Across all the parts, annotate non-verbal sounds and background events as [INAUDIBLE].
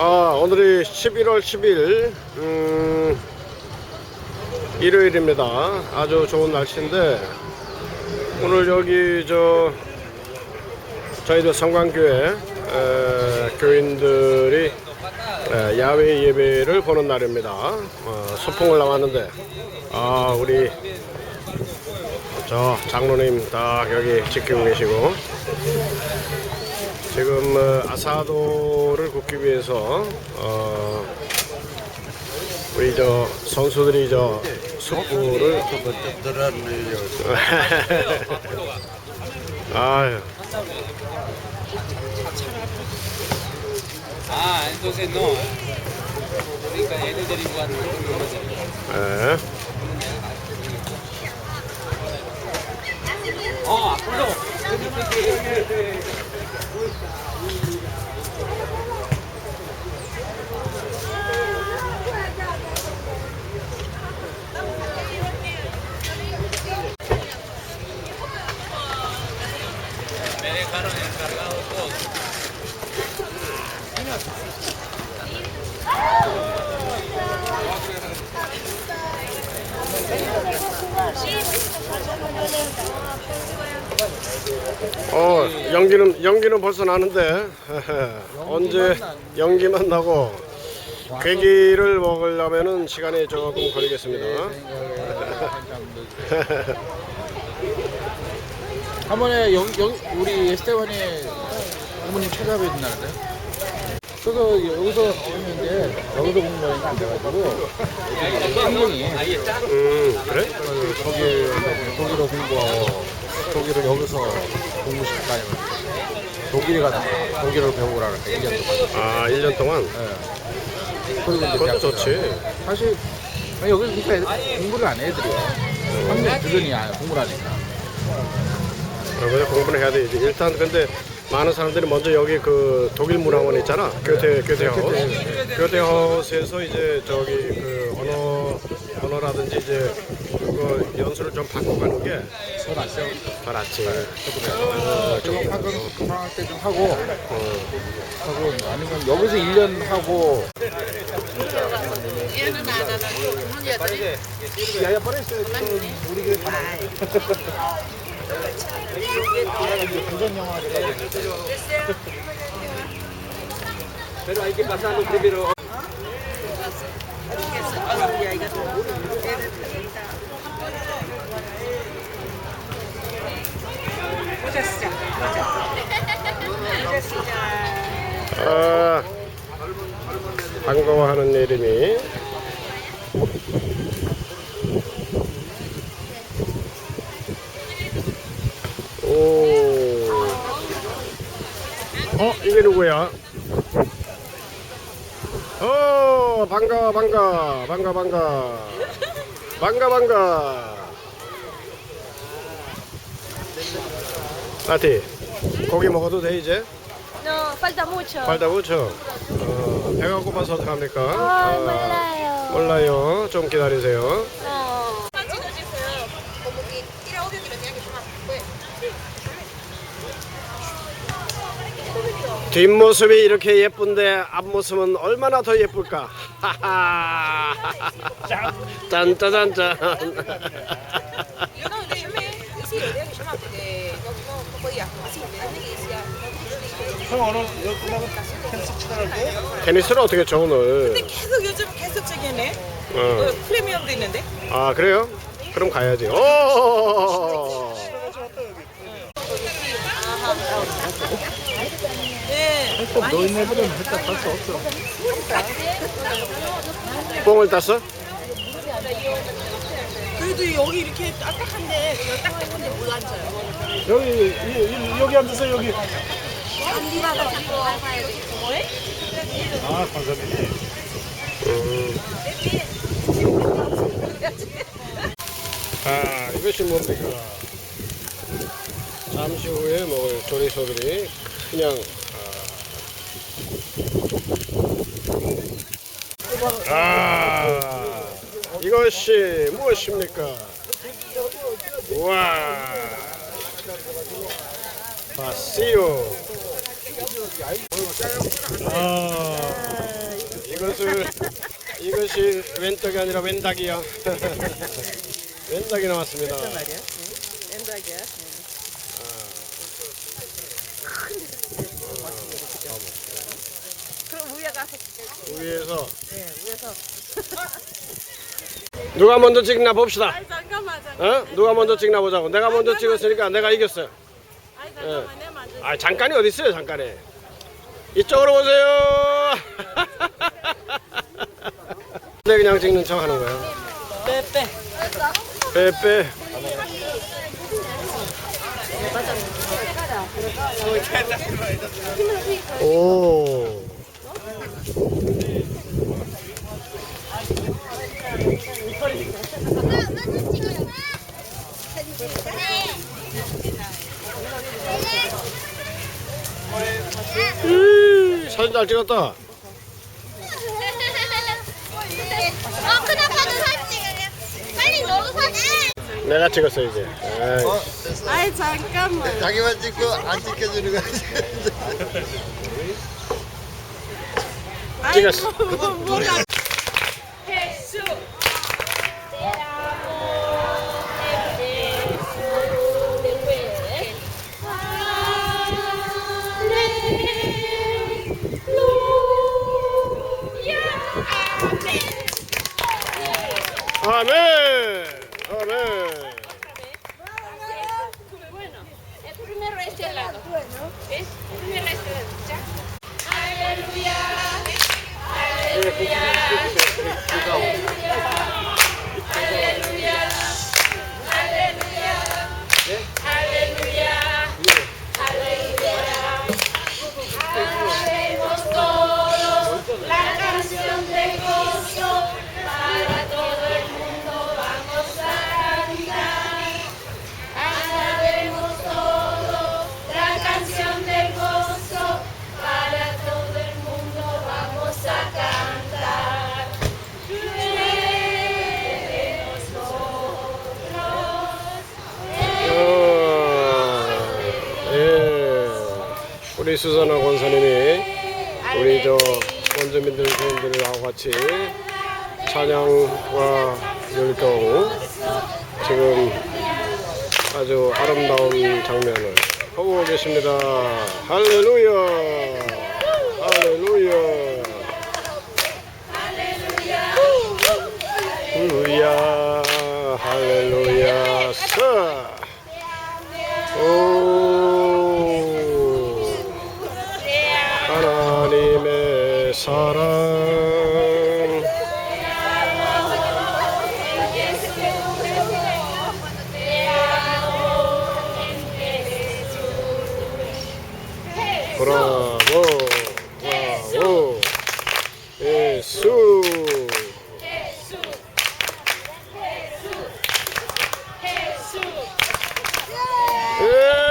아, 오늘이 11월 10일, 음, 일요일입니다. 아주 좋은 날씨인데, 오늘 여기 저, 저희들 성광교회, 에, 교인들이 에, 야외 예배를 보는 날입니다. 어, 소풍을 나왔는데, 아, 우리, 저 장로님 딱 여기 지키고 계시고, 지금 어, 아사도를 굽기 위해서 어, 우리 저 선수들이 저 숯불을 [LAUGHS] 아유 Ah, entonces no. Rica, él es derivado. 예. 어, 앞으로. Sí, sí, sí, 어 연기는 연기는 벌써 나는데 [LAUGHS] 언제 연기만 나고 괴기를 먹으려면은 시간이 조금 걸리겠습니다. [LAUGHS] 한 번에 영, 영, 우리 에스테반이 어머님 찾아뵈야 된다는데? 그래서 여기서 했는데 여기서 공부하니까 안 돼가지고 환경이 음 그래? 독일 독일어 공부하고 독일을 여기서 공부시킬까 아니면 독일에 가서 독일어를 배우라 그랬대 1년 동안 아 1년 동안 예. 그리고 이제 그것도 대학 좋지. 사실 아니, 여기 그러니까 애들 공부를 안 해, 애들이요 학년 들으니 아, 공부를 하니까 어, 그래 공부를 해야 되지. 일단 근데 많은 사람들이 먼저 여기 그 독일 문화원 있잖아. 교대 교대하우스. 교대하우스에서 이제 저기 그 언어 언어라든지 이제 그거 연수를 좀 받고 가는 게더더 낫죠 낫지. 어, 좀 학원 방학 때 좀 하고. 어. 하고 아니면 여기서 1년 하고 그 Pero hay que pasarlo primero. 아, 반가워하는 이름이 오. 누구야? 어, 반가, 반가, 반가, 반가, 반가, 반가. 나티, 고기 먹어도 돼 이제? No, falta mucho. 팔다 그렇죠? 어, 배가 고파서 어떡합니까? 아, 아, 몰라요. 몰라요. 좀 기다리세요. 뒷모습이 이렇게 예쁜데 앞모습은 얼마나 더 예쁠까? no, no, decía, 형 오늘 여기 끝나고 치달할 때 테니스를 어떻게 쳐 오늘? 근데 계속 요즘 계속 저기네, 어. 어, 프리미엄도 있는데, 아 그래요? 그럼 가야지. 오. 네, 너희네들은 일단 갈수 없어 뽕을 땄어? 그래도 여기 이렇게 딱딱한데, 여기 딱딱한데 못 앉아요. 여기 이- 여기 앉으세요 여기 아 감사합니다 음. 아 이것이 뭡니까? 잠시 후에 먹을 조리 소들이 그냥 아, 이것이 무엇입니까? 와, 바시오. 아, 이것을 이것이 왼쪽이 아니라 왼닭이야. 왼닭이 [LAUGHS] 나왔습니다. 왼닭이야. 아. 위에 가서 위에서. [LAUGHS] 누가 먼저 찍나 봅시다. Ay, 잠깐만, 잠깐만. 어? 누가 먼저 찍나 보자고. 내가 먼저 찍었으니까 내가 이겼어요. Ay, 잠깐만, 내 만져. 아 잠깐이 어디 있어요 잠깐에. 이쪽으로 오세요. [LAUGHS] 네 그냥 찍는 척 하는 거야. 빼빼. 빼빼. 오. 잘 찍었다. 어, 큰 아빠도 사진 찍으래. 빨리 너도 사진. 내가 찍었어 이제. 에이. Ay, 잠깐만. 자기만 찍고 안 찍혀주는 거지. 찍었어. 뭐가 아멘. 아멘. 우리 수선아 권사님이 우리 저 원주민들 교인들하고 같이 찬양과 율동 지금 아주 아름다운 장면을 보고 계십니다. 할렐루야. 사랑. 브라보, 브라보, 예수. 예.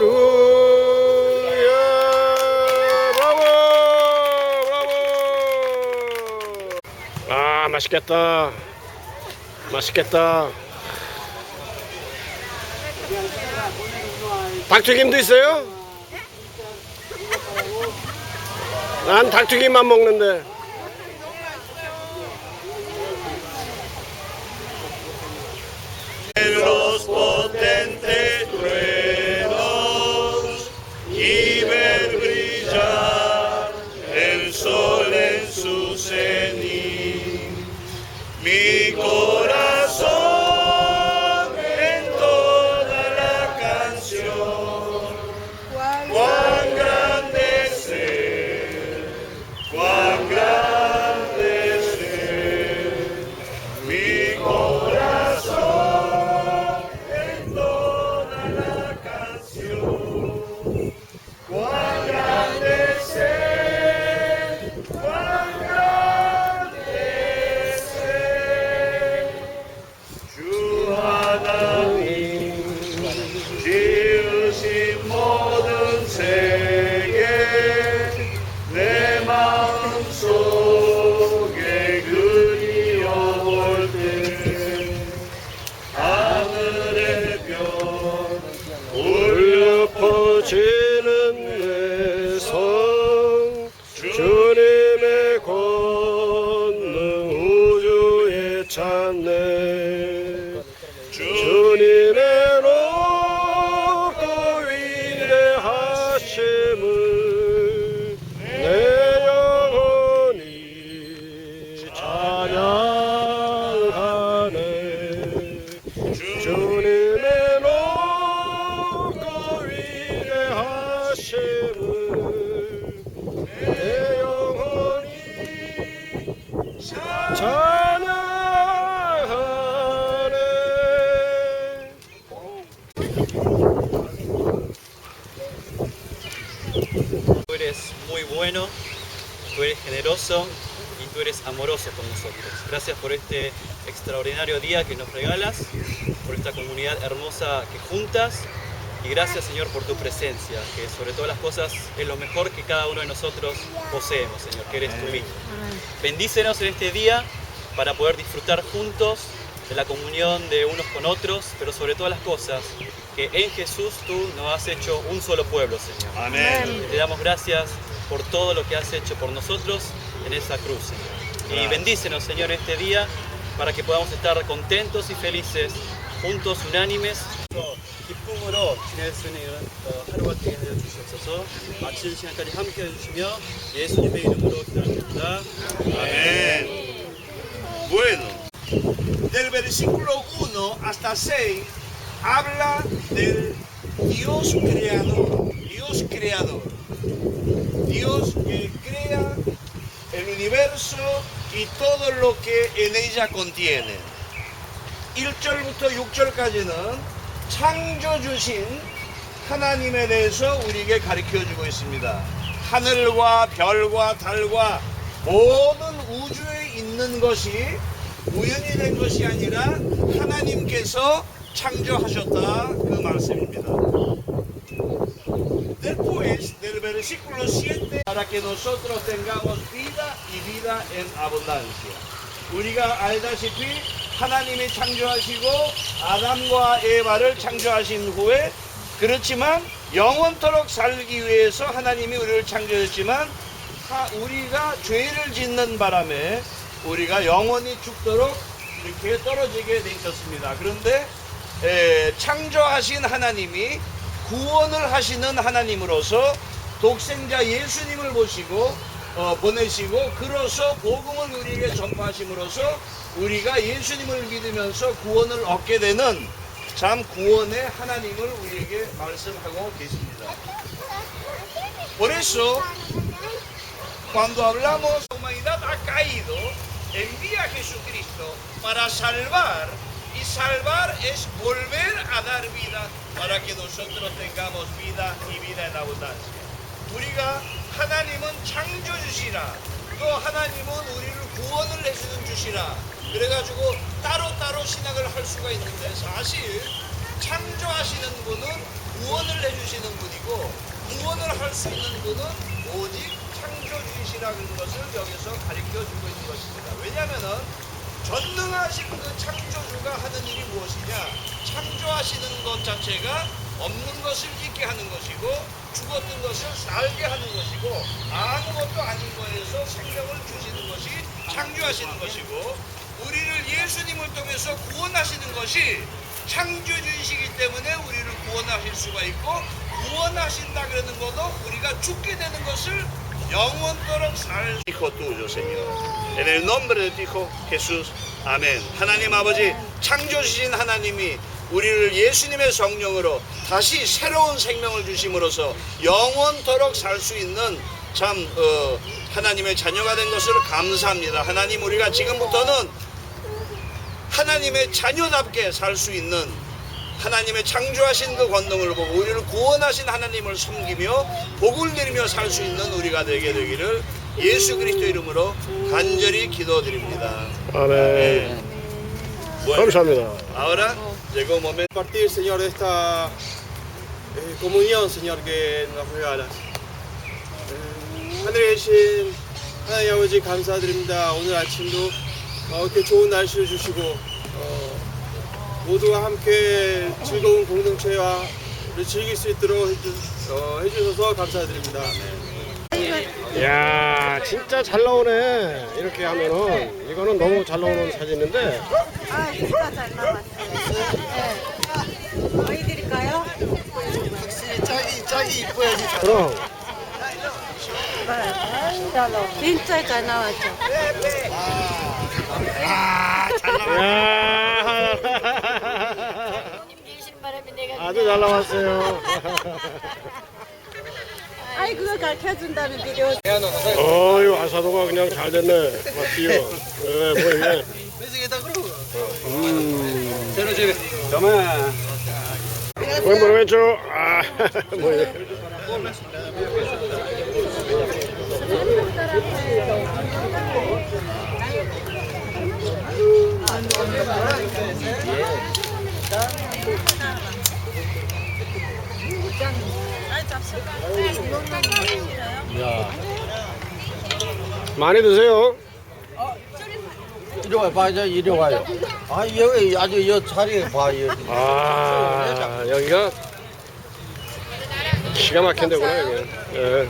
루야 브라보 브라보 아 맛있겠다. 맛있겠다. 닭튀김도 있어요? 난 닭튀김만 먹는데 tú eres generoso y tú eres amoroso con nosotros. Gracias por este extraordinario día que nos regalas, por esta comunidad hermosa que juntas y gracias Señor por tu presencia, que sobre todas las cosas es lo mejor que cada uno de nosotros poseemos, Señor, que eres tú mismo. Bendícenos en este día para poder disfrutar juntos de la comunión de unos con otros, pero sobre todas las cosas, que en Jesús tú nos has hecho un solo pueblo, Señor. Amén. Te damos gracias por todo lo que has hecho por nosotros en esa cruz, Señor. Y bendícenos, Señor, este día para que podamos estar contentos y felices, juntos, unánimes. 기쁨으로 지낼 수 있는 어, 하루가 되게 하여 주시옵소서 마치는 시간까지 함께 해주시며 예수님의 이름으로 기도합니다. Amén. Bueno, del versículo 1 hasta 6 habla del Dios creador, Dios creador, Dios que crea el universo y todo lo que en ella contiene. 1절부터 6절까지는 창조 주신 하나님에 대해서 우리에게 가르쳐 주고 있습니다. 하늘과 별과 달과 모든 우주에 있는 것이 우연히 된 것이 아니라 하나님께서 창조하셨다 그 말씀입니다. Después del versículo 7 para que nosotros tengamos vida y vida en abundancia. 우리가 알다시피 하나님이 창조하시고 아담과 에바를 창조하신 후에 그렇지만 영원토록 살기 위해서 하나님이 우리를 창조했지만 하- 우리가 죄를 짓는 바람에 우리가 영원히 죽도록 이렇게 떨어지게 돼 있었습니다. 그런데 에, 창조하신 하나님이 구원을 하시는 하나님으로서 독생자 예수님을 모시고 어, 보내시고 그로서 복음을 우리에게 전파하심으로써 우리가 예수님을 믿으면서 구원을 얻게 되는 참 구원의 하나님을 우리에게 말씀하고 계십니다. Por eso, cuando hablamos la humanidad ha caído, envía a Jesucristo para salvar y salvar es volver a dar vida para que nosotros tengamos vida y vida en abundancia. 우리가 하나님은 창조주시라. 또 하나님은 우리를 구원을 해주는 주시라. 그래가지고 따로따로 신학을 할 수가 있는데 사실 창조하시는 분은 구원을 해주시는 분이고 구원을 할 수 있는 분은 오직 창조주시라는 것을 여기서 가르쳐 주고 있는 것입니다. 왜냐하면은 전능하신 그 창조주가 하는 일이 무엇이냐? 창조하시는 것 자체가 없는 것을 있게 하는 것이고 죽었던 것을 살게 하는 것이고 아무것도 아닌 거에서 생명을 주시는 것이 창조하시는 것이고 우리를 예수님을 통해서 구원하시는 것이 창조주이시기 때문에 우리를 구원하실 수가 있고 구원하신다 그러는 것도 우리가 죽게 되는 것을 영원토록 살 Hijo tuyo, Señor. En el nombre de tu Hijo Jesús. 아멘. 하나님 아버지 창조주신 하나님이 우리를 예수님의 성령으로 다시 새로운 생명을 주심으로써 영원토록 살 수 있는 참 어, 하나님의 자녀가 된 것을 감사합니다. 하나님 우리가 지금부터는 하나님의 자녀답게 살 수 있는 하나님의 창조하신 그 권능을 보고 우리를 구원하신 하나님을 섬기며 복을 내리며 살 수 있는 우리가 되게 되기를 예수 그리스도 이름으로 간절히 기도드립니다. 아멘. Bueno, 감사합니다. ahora llegó un momento. compartir, Señor, de esta eh, comunión, Señor, que nos regalas. 예, 하늘에 계신 하나님 아버지 감사드립니다. 오늘 아침도 어, 이렇게 좋은 날씨를 주시고 어, 모두와 함께 즐거운 공동체와 우리 즐길 수 있도록 해주, 어, 해주셔서 감사드립니다. 야 진짜 잘 나오네 이렇게 하면은 이거는 너무 잘 나오는 사진인데 아, 진짜 잘 나왔어요. 네. 보여드릴까요? 짝이 짝이 이뻐야지. 그럼 진짜 잘 나왔죠. 야 아주 잘 나왔어요. 아이, 그거 가르쳐준다는 비디오. 어유 아사도가 그냥 잘 됐네. 막 뛰어 예, 뭐 이게. 음. 뭐 왼쪽. 아 [LAUGHS] 뭐 이게 많이 드세요 이리 와요, 봐, 이제 이리 와요. 아, 여기 아주 여 자리에 봐, 여기. 아 여기가 기가 막힌 데구나 여기 예.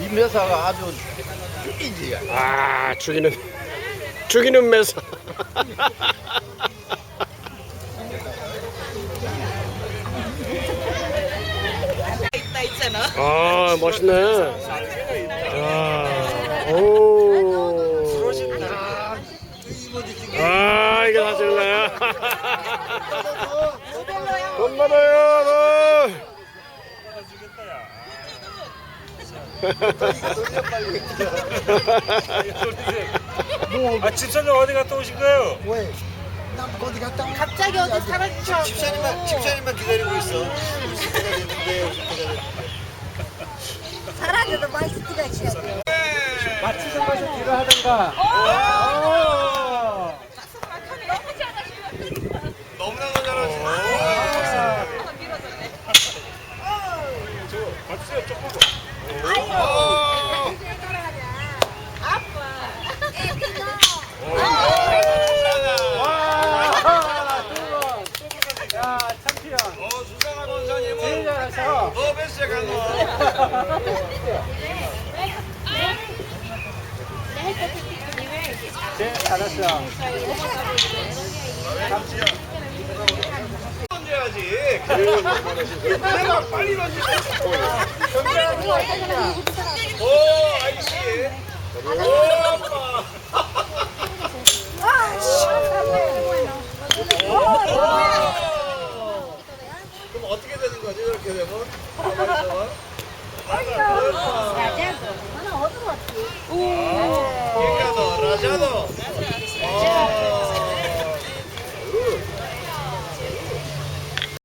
이 매사가 아주 죽이지. 아 죽이는 죽이는 매사 [LAUGHS] 아 멋있네 아, 오. 아 이게 사실이네 돈 받아요 돈. 아 집사님 어디 갔다 오신 거예요? 갑자기 어디 사라져. 집사님만 집사님만 기다리고 있어. 20대가 됐는데 50대가 됐는데. 사라져도 맛있지가 않아. 너무나 잘하시네. 박수요 조금. 어 수상한 원사님은 너 뱃세 가노. 던져야지. 내가 빨리 던지고. 오 아이씨. 오 아빠. 그럼 Guarda, io che devo. Rayado. Mana, otro. Uh. Rayado. Rayado.